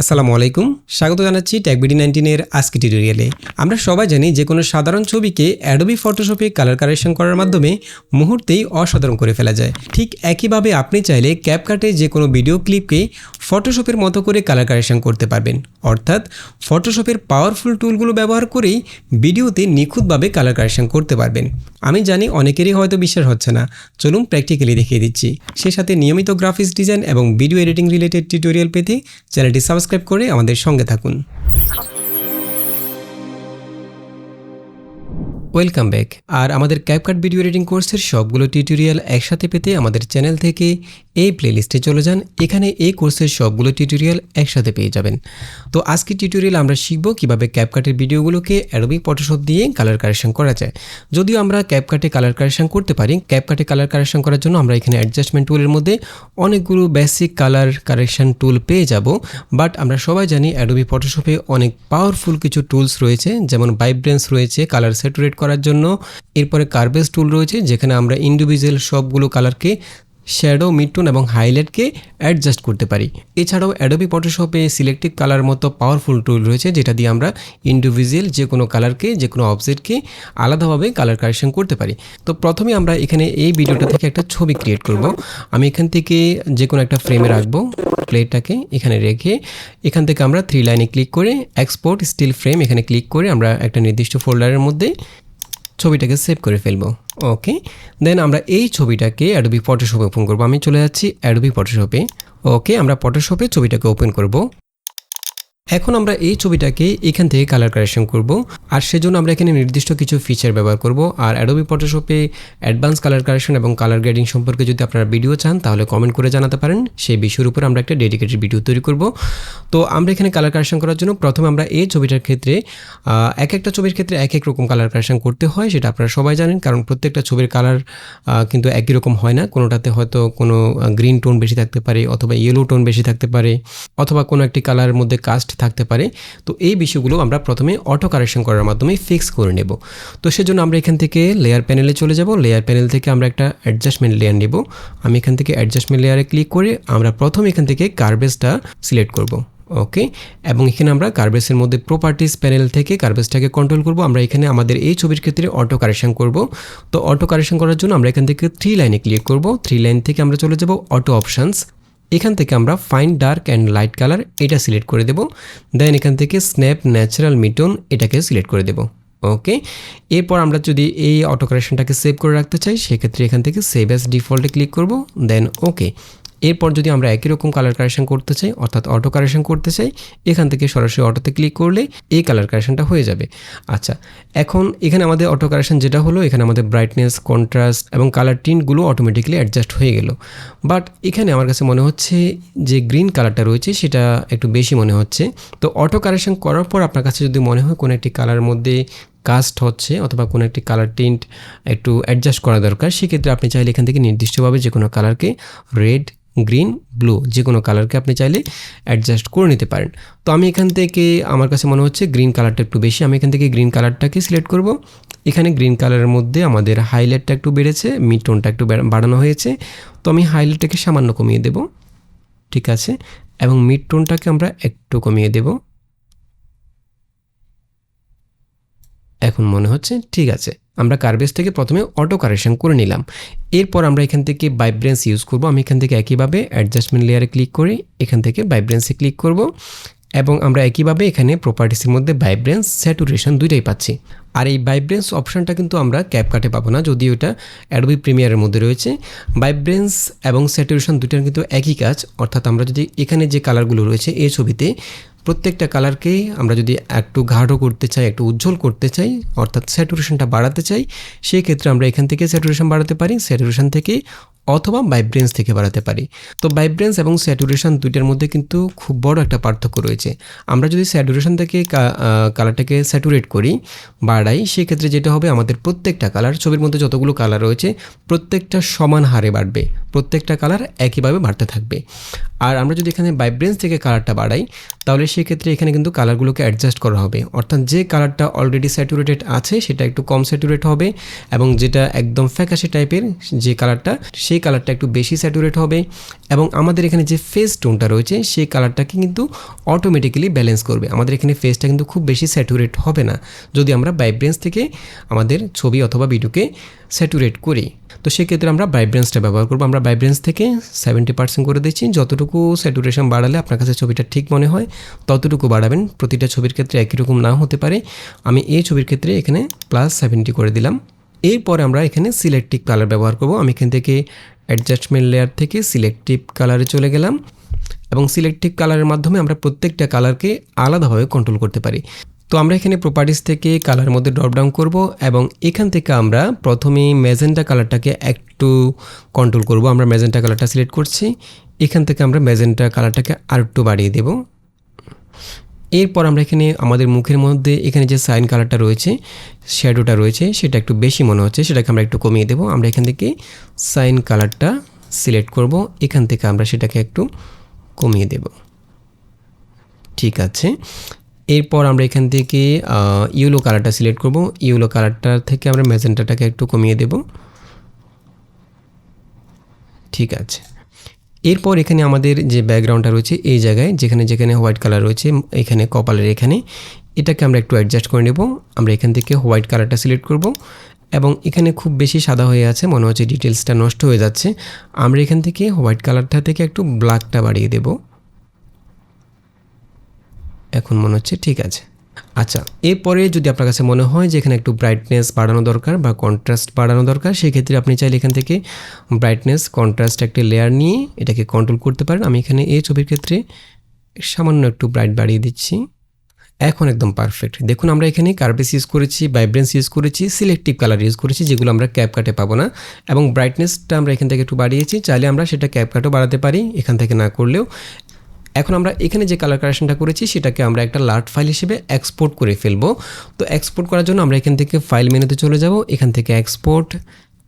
আসসালামু আলাইকুম। স্বাগত জানাচ্ছি ট্যাগবিডি নাইনটিনের আজকে টিউটোরিয়ালে আমরা সবাই জানি যে কোনো সাধারণ ছবিকে অ্যাডোবি ফটোশপে কালার কারেকশন করার মাধ্যমে মুহূর্তেই অসাধারণ করে ফেলা যায়। ঠিক একইভাবে আপনি চাইলে ক্যাপকাটে যে কোনো ভিডিও ক্লিপকে ফটোশপের মতো করে কালার কারেকশন করতে পারবেন। অর্থাৎ ফটোশপের পাওয়ারফুল টুলগুলো ব্যবহার করেই ভিডিওতে নিখুঁতভাবে কালার কারেকশন করতে পারবেন। আমি জানি অনেকেরই হয়তো বিশ্বাস হচ্ছে না। চলুন প্র্যাকটিক্যালি দেখিয়ে দিচ্ছি। সে সাথে নিয়মিত গ্রাফিক্স ডিজাইন এবং ভিডিও এডিটিং রিলেটেড টিউটোরিয়াল পেতে চ্যানেলটি সাবস্ক্রাইব করে আমাদের সঙ্গে থাকুন। ওয়েলকাম ব্যাক আর আমাদের ক্যাপকাট ভিডিও এডিটিং কোর্সের সবগুলো টিউটোরিয়াল একসাথে পেতে আমাদের চ্যানেল থেকে এই প্লেলিস্টে চলে যান। এখানে এই কোর্সের সবগুলো টিউটোরিয়াল একসাথে পেয়ে যাবেন। তো আজকে টিউটোরিয়াল আমরা শিখব কীভাবে ক্যাপকাটের ভিডিওগুলোকে অ্যাডোবি ফটোশপ দিয়ে কালার কারেকশন করা যায়। যদিও আমরা ক্যাপকাটে কালার কারেকশন করতে পারি ক্যাপকাটে কালার কারেকশন করার জন্য আমরা এখানে অ্যাডজাস্টমেন্ট টুলের মধ্যে অনেকগুলো বেসিক কালার কারেকশন টুল পেয়ে যাব। বাট আমরা সবাই জানি অ্যাডোবি ফটোশপে অনেক পাওয়ারফুল কিছু টুলস রয়েছে, যেমন ভাইব্রেন্স রয়েছে কালার স্যাচুরেট করার জন্য। এরপরে কার্বেজ টুল রয়েছে, যেখানে আমরা ইন্ডিভিজুয়াল সবগুলো কালারকে শ্যাডো মিডটোন এবং হাইলাইটকে অ্যাডজাস্ট করতে পারি। এছাড়াও অ্যাডোবি ফটোশপে সিলেক্টিভ কালার মতো পাওয়ারফুল টুল রয়েছে, যেটা দিয়ে আমরা ইন্ডিভিজুয়াল যে কোনো কালারকে যে কোনো অবজেক্টকে আলাদাভাবে কালার কারেকশন করতে পারি। তো প্রথমে আমরা এখানে এই ভিডিওটা থেকে একটা ছবি ক্রিয়েট করব। আমি এখান থেকে যে কোনো একটা ফ্রেমে রাখব প্লেটটাকে এখানে রেখে এখান থেকে আমরা থ্রি লাইনে ক্লিক করে এক্সপোর্ট স্টিল ফ্রেম এখানে ক্লিক করে আমরা একটা নির্দিষ্ট ফোল্ডারের মধ্যে ছবিটাকে সেভ করে ফেলব। ওকে, দেন আমরা এই ছবিটাকে অ্যাডোবি ফটোশপে ওপেন করব। আমি চলে যাচ্ছি অ্যাডোবি ফটোশপে ওকে, আমরা ফটোশপে ছবিটাকে ওপেন করব। এখন আমরা এই ছবিটাকে এখান থেকে কালার কারেকশন করব, আর সেজন্য আমরা এখানে নির্দিষ্ট কিছু ফিচার ব্যবহার করব। আর অ্যাডোবি ফটোশপে অ্যাডভান্স কালার কারেকশন এবং কালার গ্রেডিং সম্পর্কে যদি আপনারা ভিডিও চান, তাহলে কমেন্ট করে জানাতে পারেন। সেই বিষয়ের উপর আমরা একটা ডেডিকেটেড ভিডিও তৈরি করব। তো আমরা এখানে কালার কারেকশন করার জন্য প্রথমে আমরা এই ছবিটার ক্ষেত্রে এক একটা ছবির ক্ষেত্রে এক এক রকম কালার কারেকশন করতে হয়, সেটা আপনারা সবাই জানেন। কারণ প্রত্যেকটা ছবির কালার কিন্তু একই রকম হয় না। কোনোটাতে হয়তো কোনো গ্রিন টোন বেশি থাকতে পারে অথবা ইয়েলো টোন বেশি থাকতে পারে, অথবা কোনো একটি কালারের মধ্যে কাস্ট থাকতে পারে। তো এই বিষয়গুলো আমরা প্রথমে অটো কারেকশন করার মাধ্যমে ফিক্স করে নেব। তো সেজন্য আমরা এখান থেকে লেয়ার প্যানেলে চলে যাব। লেয়ার প্যানেল থেকে আমরা একটা অ্যাডজাস্টমেন্ট লেয়ার নেব। আমি এখান থেকে অ্যাডজাস্টমেন্ট লেয়ারে ক্লিক করে আমরা প্রথম এখান থেকে কার্বেজটা সিলেক্ট করব। ওকে এবং এখানে আমরা কার্বেসের মধ্যে প্রপার্টিস প্যানেল থেকে কার্বেসটাকে কন্ট্রোল করব। আমরা এখানে আমাদের এই ছবির ক্ষেত্রে অটো কারেকশন করব। তো অটো কারেকশন করার জন্য আমরা এখান থেকে থ্রি লাইনে ক্লিক করব। থ্রি লাইন থেকে আমরা চলে যাব অটো অপশানস এখান থেকে আমরা fine dark and light colour এটা সিলেক্ট করে দেব। দেন এখান থেকে স্ন্যাপ ন্যাচারাল মিটন এটাকে সিলেক্ট করে দেব। ওকে এরপর আমরা যদি এই অটো কারেকশনটাকে সেভ করে রাখতে চাই, সেক্ষেত্রে এখান থেকে সেভ অ্যাস ডিফল্টে ক্লিক করব। দেন ওকে এরপর যদি আমরা একই রকম কালার কারেকশন করতে চাই, অর্থাৎ অটো কারেকশন করতে চাই, এখান থেকে সরাসরি অটোতে ক্লিক করলে এই কালার কারেকশনটা হয়ে যাবে। আচ্ছা এখন এখানে আমাদের অটো কারেকশন যেটা হলো, এখানে আমাদের ব্রাইটনেস কন্ট্রাস্ট এবং কালার টিনগুলো অটোমেটিক্যালি অ্যাডজাস্ট হয়ে গেল। বাট এখানে আমার কাছে মনে হচ্ছে যে গ্রিন কালারটা রয়েছে, সেটা একটু বেশি মনে হচ্ছে। তো অটো কারেকশন করার পর আপনার কাছে যদি মনে হয় কোনো একটি কালার মধ্যে কাস্ট হচ্ছে, অথবা কোনো একটি কালার টিন্ট একটু অ্যাডজাস্ট করা দরকার, সেক্ষেত্রে আপনি চাইলে এখান থেকে নির্দিষ্টভাবে যে কোনো কালারকে রেড গ্রিন, ব্লু যে কোনো কালারকে আপনি চাইলে অ্যাডজাস্ট করে নিতে পারেন। তো আমি এখান থেকে, আমার কাছে মনে হচ্ছে গ্রিন কালারটা একটু বেশি, আমি এখান থেকে গ্রিন কালারটাকে সিলেক্ট করব। এখানে গ্রিন কালারের মধ্যে আমাদের হাইলাইটটা একটু বেড়েছে মিড টোনটা একটু বেড়া- বাড়ানো হয়েছে। তো আমি হাইলাইটটাকে সামান্য কমিয়ে দেব, ঠিক আছে? এবং মিড টোনটাকে আমরা একটু কমিয়ে দেব। এখন মনে হচ্ছে ঠিক আছে। আমরা কার্বেজ থেকে প্রথমে অটো কারেকশন করে নিলাম। এরপর আমরা এখান থেকে ভাইব্রেন্স ইউজ করব। আমি এখান থেকে একইভাবে অ্যাডজাস্টমেন্ট লেয়ারে ক্লিক করে এখান থেকে ভাইব্রেন্সে ক্লিক করব এবং আমরা একইভাবে এখানে প্রপার্টিসের মধ্যে ভাইব্রেন্স স্যাচুরেশন দুইটাই পাচ্ছি। আর এই ভাইব্রেন্স অপশনটা কিন্তু আমরা ক্যাপকাটে পাবো না, যদিও এটা অ্যাডোবি প্রিমিয়ারের মধ্যে রয়েছে। ভাইব্রেন্স এবং স্যাচুরেশন দুইটার কিন্তু একই কাজ, অর্থাৎ আমরা যদি এখানে যে কালারগুলো রয়েছে, এই ছবিতে প্রত্যেকটা কালারকেই আমরা যদি একটু গাঢ় করতে চাই, একটু উজ্জ্বল করতে চাই, অর্থাৎ স্যাচুরেশনটা বাড়াতে চাই, সেই ক্ষেত্রে আমরা এখান থেকে স্যাটুরেশন বাড়াতে পারি। স্যাচুরেশন থেকে অথবা ভাইব্রেন্স থেকে বাড়াতে পারি। তো ভাইব্রেন্স এবং স্যাচুরেশন দুইটার মধ্যে কিন্তু খুব বড় একটা পার্থক্য রয়েছে। আমরা যদি স্যাচুরেশন থেকে কালারটাকে স্যাচুরেট করি, বাড়াই, সেক্ষেত্রে যেটা হবে আমাদের প্রত্যেকটা কালার ছবির মধ্যে যতগুলো কালার রয়েছে, প্রত্যেকটা সমান হারে বাড়বে। প্রত্যেকটা কালার একইভাবে বাড়তে থাকবে। আর আমরা যদি এখানে ভাইব্রেন্স থেকে কালারটা বাড়াই, তাহলে সেক্ষেত্রে এখানে কিন্তু কালারগুলোকে অ্যাডজাস্ট করা হবে। অর্থাৎ যে কালারটা অলরেডি স্যাচুরেটেড আছে, সেটা একটু কম স্যাচুরেট হবে এবং যেটা একদম ফ্যাকাশে টাইপের যে কালারটা সেই সেই কালারটা একটু বেশি স্যাচুরেট হবে এবং আমাদের এখানে যে ফেস টোনটা রয়েছে, সেই কালারটাকে কিন্তু অটোমেটিক্যালি ব্যালেন্স করবে। আমাদের এখানে ফেসটা কিন্তু খুব বেশি স্যাচুরেট হবে না। যদি আমরা ভাইব্রেন্স থেকে আমাদের ছবি অথবা ভিডিওকে স্যাচুরেট করি, তো সেক্ষেত্রে আমরা ভাইব্রেন্সটা ব্যবহার করব। আমরা ভাইব্রেন্স থেকে সেভেন্টি পার্সেন্ট করে দিচ্ছি। যতটুকু স্যাচুরেশন বাড়ালে আপনার কাছে ছবিটা ঠিক মনে হয়, ততটুকু বাড়াবেন। প্রতিটা ছবির ক্ষেত্রে একই রকম না হতে পারে। আমি এই ছবির ক্ষেত্রে এখানে প্লাস সেভেন্টি করে দিলাম। এরপরে আমরা এখানে সিলেক্টিভ কালার ব্যবহার করব। আমি এখান থেকে অ্যাডজাস্টমেন্ট লেয়ার থেকে সিলেক্টিভ কালারে চলে গেলাম এবং সিলেক্টিভ কালারের মাধ্যমে আমরা প্রত্যেকটা কালারকে আলাদাভাবে কন্ট্রোল করতে পারি। তো আমরা এখানে প্রপার্টিস থেকে কালার মধ্যে ড্রপ ডাউন করব এবং এখান থেকে আমরা প্রথমে ম্যাজেন্টা কালারটাকে একটু কন্ট্রোল করব। আমরা ম্যাজেন্টা কালারটা সিলেক্ট করছি। এখান থেকে আমরা ম্যাজেন্টা কালারটাকে আর একটু বাড়িয়ে দেব। এরপর আমরা এখানে আমাদের মুখের মধ্যে এখানে যে সাইন কালারটা রয়েছে, শ্যাডোটা রয়েছে, সেটা একটু বেশি মনে হচ্ছে, সেটাকে আমরা একটু কমিয়ে দেবো। আমরা এখান থেকে সাইন কালারটা সিলেক্ট করব, এখান থেকে আমরা সেটাকে একটু কমিয়ে দেব। ঠিক আছে। এরপর আমরা এখান থেকে ইউলো কালারটা সিলেক্ট করব ইউলো কালারটা থেকে আমরা ম্যাজেন্টাটাকে একটু কমিয়ে দেব। ঠিক আছে। এরপর এখানে আমাদের যে ব্যাকগ্রাউন্ডটা রয়েছে এই জায়গায়, যেখানে যেখানে হোয়াইট কালার রয়েছে, এখানে কপালের এখানে, এটাকে আমরা একটু অ্যাডজাস্ট করে নেব। আমরা এখান থেকে হোয়াইট কালারটা সিলেক্ট করব এবং এখানে খুব বেশি সাদা হয়ে আছে, মনে হচ্ছে ডিটেলসটা নষ্ট হয়ে যাচ্ছে। আমরা এখান থেকে হোয়াইট কালারটা থেকে একটু ব্ল্যাকটা বাড়িয়ে দেব। এখন মনে হচ্ছে ঠিক আছে। আচ্ছা এরপরে যদি আপনার কাছে মনে হয় যে এখানে একটু ব্রাইটনেস বাড়ানো দরকার বা কন্ট্রাস্ট বাড়ানো দরকার, সেক্ষেত্রে আপনি চাইলে এখান থেকে ব্রাইটনেস কন্ট্রাস্ট একটি লেয়ার নিয়ে এটাকে কন্ট্রোল করতে পারেন। আমি এখানে এই ছবির ক্ষেত্রে সামান্য একটু ব্রাইট বাড়িয়ে দিচ্ছি। এখন একদম পারফেক্ট দেখুন, আমরা এখানে কার্বেস ইউজ করেছি ভাইব্রেন্স ইউজ করেছি সিলেক্টিভ কালার ইউজ করেছি, যেগুলো আমরা ক্যাপ কাটে পাবো না। এবং ব্রাইটনেসটা আমরা এখান থেকে একটু বাড়িয়েছি, চাইলে আমরা সেটা ক্যাপ কাটও বাড়াতে পারি, এখান থেকে না করলেও। এখন আমরা এখানে যে কালার কারেকশনটা করেছি, সেটাকে আমরা একটা লার্ট ফাইল হিসেবে এক্সপোর্ট করে ফেলব। তো এক্সপোর্ট করার জন্য আমরা এখান থেকে ফাইল মেনুতে চলে যাব, এখান থেকে এক্সপোর্ট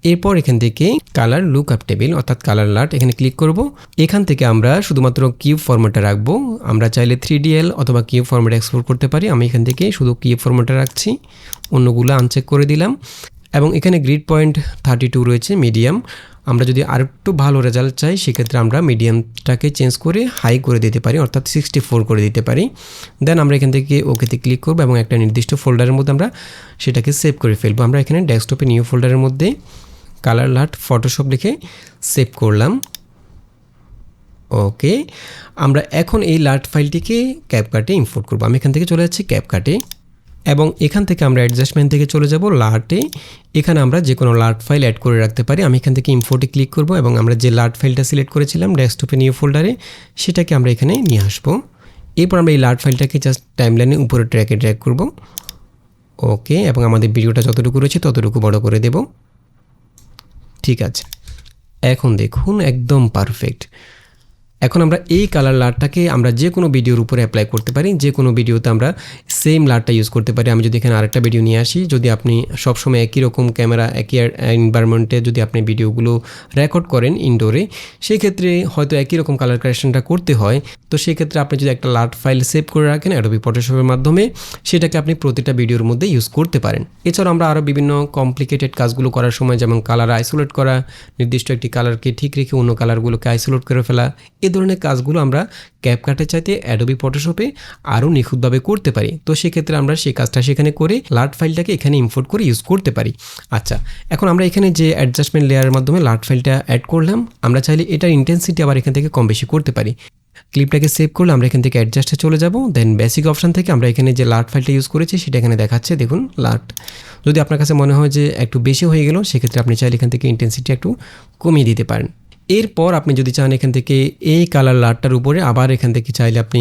এরপর এখান থেকে কালার লুক আপ টেবিল অর্থাৎ কালার লার্ট এখানে ক্লিক করব। এখান থেকে আমরা শুধুমাত্র কিউব ফরম্যাটে রাখব। আমরা চাইলে থ্রি ডিএল অথবা কিউব ফরম্যাটে এক্সপোর্ট করতে পারি। আমি এখান থেকে শুধু কিউব ফরম্যাটে রাখছি। অন্যগুলো আনচেক করে দিলাম। এবং এখানে গ্রিড পয়েন্ট থার্টি টু রয়েছে মিডিয়াম আমরা যদি আর একটু ভালো রেজাল্ট চাই, সেক্ষেত্রে আমরা মিডিয়ামটাকে চেঞ্জ করে হাই করে দিতে পারি, অর্থাৎ সিক্সটি ফোর করে দিতে পারি। দেন আমরা এখান থেকে ওকেতে ক্লিক করব এবং একটা নির্দিষ্ট ফোল্ডারের মধ্যে আমরা সেটাকে সেভ করে ফেলব। আমরা এখানে ডেস্কটপে নিউ ফোল্ডারের মধ্যে কালার লাট ফটোশপ লিখে সেভ করলাম। ওকে আমরা এখন এই লার্ট ফাইলটিকে ক্যাপকাটে ইম্পোর্ট করব। আমি এখান থেকে চলে যাচ্ছি ক্যাপকাটে এবং এখান থেকে আমরা অ্যাডজাস্টমেন্ট থেকে চলে যাব লার্টে এখানে আমরা যে কোনো লার্ট ফাইল অ্যাড করে রাখতে পারি। আমি এখান থেকে ইম্পোর্টে ক্লিক করব এবং আমরা যে লার্ট ফাইলটা সিলেক্ট করেছিলাম ডেস্কটপে নিউ ফোল্ডারে সেটাকে আমরা এখানে নিয়ে আসব। এরপর আমরা এই লার্ট ফাইলটাকে জাস্ট টাইমলাইনে উপরে ট্র্যাকে ট্র্যাক করব। ওকে এবং আমাদের ভিডিওটা যতটুকু রয়েছে ততটুকু বড় করে দেব। ঠিক আছে। এখন দেখুন, একদম পারফেক্ট এখন আমরা এই কালার লারটাকে আমরা যে কোনো ভিডিওর উপরে অ্যাপ্লাই করতে পারি, যে কোনো ভিডিওতে আমরা সেম লারটা ইউজ করতে পারি। আমি যদি এখানে আরেকটা ভিডিও নিয়ে আসি, যদি আপনি সবসময় একই রকম ক্যামেরা একই এনভায়রনমেন্টে যদি আপনি ভিডিওগুলো রেকর্ড করেন ইনডোরে সেই ক্ষেত্রে হয়তো একই রকম কালার কারেকশনটা করতে হয়। তো সেই ক্ষেত্রে আপনি যদি একটা লার্ট ফাইল সেভ করে রাখেন অ্যাডোবি ফটোশপের মাধ্যমে, সেটাকে আপনি প্রতিটা ভিডিওর মধ্যে ইউজ করতে পারেন। এছাড়াও আমরা আরও বিভিন্ন কমপ্লিকেটেড কাজগুলো করার সময়, যেমন কালার আইসোলেট করা, নির্দিষ্ট একটি কালারকে ঠিক রেখে অন্য কালারগুলোকে আইসোলেট করে ফেলা এ ধরনের কাজগুলো আমরা ক্যাপকাটের চাইতে অ্যাডোবি ফটোশপে আরও নিখুঁতভাবে করতে পারি। তো সেক্ষেত্রে আমরা সেই কাজটা সেখানে করে লার্ট ফাইলটাকে এখানে ইম্পোর্ট করে ইউজ করতে পারি। আচ্ছা এখন আমরা এখানে যে অ্যাডজাস্টমেন্ট লেয়ারের মাধ্যমে লার্ট ফাইলটা অ্যাড করলাম, আমরা চাইলে এটার ইন্টেন্সিটি আবার এখান থেকে কম বেশি করতে পারি। ক্লিপটাকে সেভ করলে আমরা এখান থেকে অ্যাডজাস্টে চলে যাব দেন বেসিক অপশান থেকে আমরা এখানে যে লার্ট ফাইলটা ইউজ করেছি সেটা এখানে দেখাচ্ছে, দেখুন লার্ট যদি আপনার কাছে মনে হয় যে একটু বেশি হয়ে গেল, সেক্ষেত্রে আপনি চাইলে এখান থেকে ইন্টেন্সিটি একটু কমিয়ে দিতে পারেন। এরপর আপনি যদি চান এখান থেকে এই কালার লাটটার উপরে আবার এখান থেকে চাইলে আপনি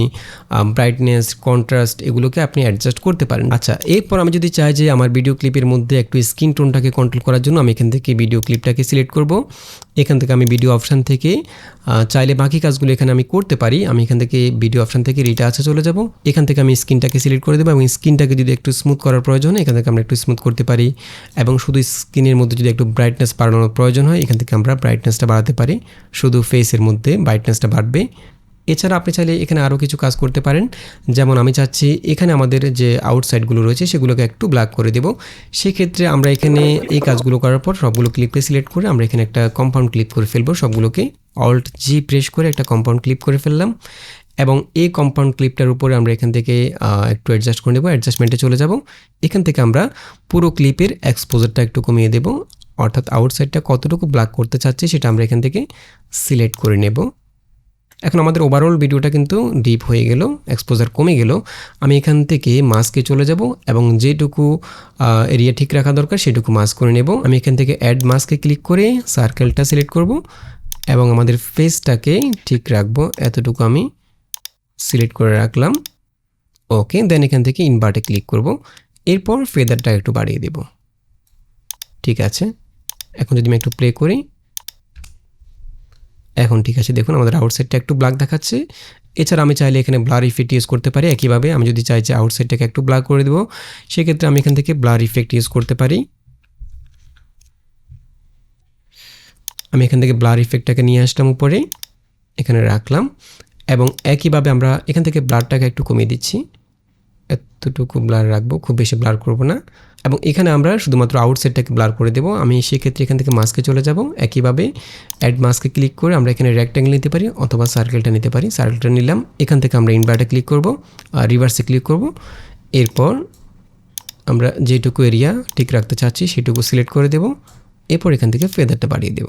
ব্রাইটনেস কন্ট্রাস্ট এগুলোকে আপনি অ্যাডজাস্ট করতে পারেন। আচ্ছা এরপর আমি যদি চাই যে আমার ভিডিও ক্লিপের মধ্যে একটু স্ক্রিন টোনটাকে কন্ট্রোল করার জন্য আমি এখান থেকে ভিডিও ক্লিপটাকে সিলেক্ট করব। এখান থেকে আমি ভিডিও অপশান থেকে চাইলে বাকি কাজগুলো এখানে আমি করতে পারি। আমি এখান থেকে ভিডিও অপশান থেকে রিটা আছে চলে যাব। এখান থেকে আমি স্ক্রিনটাকে সিলেক্ট করে দেবো এবং স্ক্রিনটাকে যদি একটু স্মুথ করার প্রয়োজন হয়, এখান থেকে আমরা একটু স্মুথ করতে পারি। এবং শুধু স্ক্রিনের মধ্যে যদি একটু ব্রাইটনেস বাড়ানোর প্রয়োজন হয়, এখান থেকে আমরা ব্রাইটনেসটা বাড়াতে পারি। শুধু ফেসের মধ্যে ব্রাইটনেসটা বাড়বে। এছাড়া আপনি চাইলে এখানে আরও কিছু কাজ করতে পারেন। যেমন আমি চাচ্ছি এখানে আমাদের যে আউটসাইডগুলো রয়েছে সেগুলোকে একটু ব্ল্যাক করে দেব। সেক্ষেত্রে আমরা এখানে এই কাজগুলো করার পর সবগুলো ক্লিপে সিলেক্ট করে আমরা এখানে একটা কম্পাউন্ড ক্লিপ করে ফেলব। সবগুলোকে অল্ট জি প্রেস করে একটা কম্পাউন্ড ক্লিপ করে ফেললাম। এবং এই কম্পাউন্ড ক্লিপটার উপরে আমরা এখান থেকে একটু অ্যাডজাস্ট করে নেব অ্যাডজাস্টমেন্টে চলে যাব। এখান থেকে আমরা পুরো ক্লিপের এক্সপোজারটা একটু কমিয়ে দেব। অর্থাৎ আউটসাইডটা কতটুকু ব্ল্যাক করতে চাচ্ছি সেটা আমরা এখান থেকে সিলেক্ট করে নেব। এখন আমাদের ওভারঅল ভিডিওটা কিন্তু ডিপ হয়ে গেল এক্সপোজার কমে গেল। আমি এখান থেকে মাস্কে চলে যাব এবং যেটুকু এরিয়া ঠিক রাখা দরকার সেটুকু মাস্ক করে নেব। আমি এখান থেকে অ্যাড মাস্কে ক্লিক করে সার্কেলটা সিলেক্ট করব এবং আমাদের ফেসটাকে ঠিক রাখব। এতটুকু আমি সিলেক্ট করে রাখলাম। ওকে দেন এখান থেকে ইনভার্টে ক্লিক করব। এরপর ফেদারটা একটু বাড়িয়ে দেব। ঠিক আছে? এখন যদি আমি একটু প্লে করি, এখন ঠিক আছে, দেখুন আমাদের আউটসাইডটা একটু ব্ল্যাক দেখাচ্ছে। এছাড়া আমি চাইলে এখানে ব্লার ইফেক্ট ইউজ করতে পারি, একইভাবে আমি যদি চাই যে আউটসাইডটাকে একটু ব্ল্যাক করে দেবো, সেক্ষেত্রে আমি এখান থেকে ব্লার ইফেক্ট ইউজ করতে পারি। আমি এখান থেকে ব্লার ইফেক্টটাকে নিয়ে আসলাম উপরে, এখানে রাখলাম এবং একইভাবে আমরা এখান থেকে ব্লারটাকে একটু কমিয়ে দিচ্ছি। এতটুকু ব্লার রাখব, খুব বেশি ব্লার করব না। এবং এখানে আমরা শুধুমাত্র আউটসাইডটাকে ব্লার করে দেবো। আমি সেক্ষেত্রে এখান থেকে মাস্কে চলে যাব। একইভাবে অ্যাড মাস্কে ক্লিক করে আমরা এখানে রেক্ট্যাঙ্গেল নিতে পারি অথবা সার্কেলটা নিতে পারি। সার্কেলটা নিলাম। এখান থেকে আমরা ইনভার্টে ক্লিক করব, আর রিভার্সে ক্লিক করব। এরপর আমরা যেটুকু এরিয়া ঠিক রাখতে চাচ্ছি সেটুকু সিলেক্ট করে দেব। এরপর এখান থেকে ফেদারটা বাড়িয়ে দেব।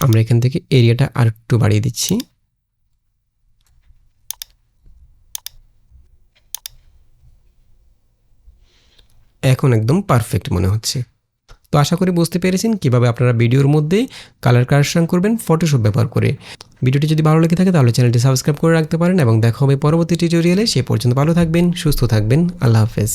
আমরা এখান থেকে এরিয়াটা আরেকটু বাড়িয়ে দিচ্ছি। এখন একদম পারফেক্ট মনে হচ্ছে। তো আশা করি বুঝতে পেরেছেন কীভাবে আপনারা ভিডিওর মধ্যে কালার কারেকশন করবেন ফটোশপ ব্যবহার করে। ভিডিওটি যদি ভালো লেগে থাকে তাহলে চ্যানেলটি সাবস্ক্রাইব করে রাখতে পারেন এবং দেখা হবে পরবর্তী টিউটোরিয়ালে সে পর্যন্ত ভালো থাকবেন, সুস্থ থাকবেন, আল্লাহ হাফেজ।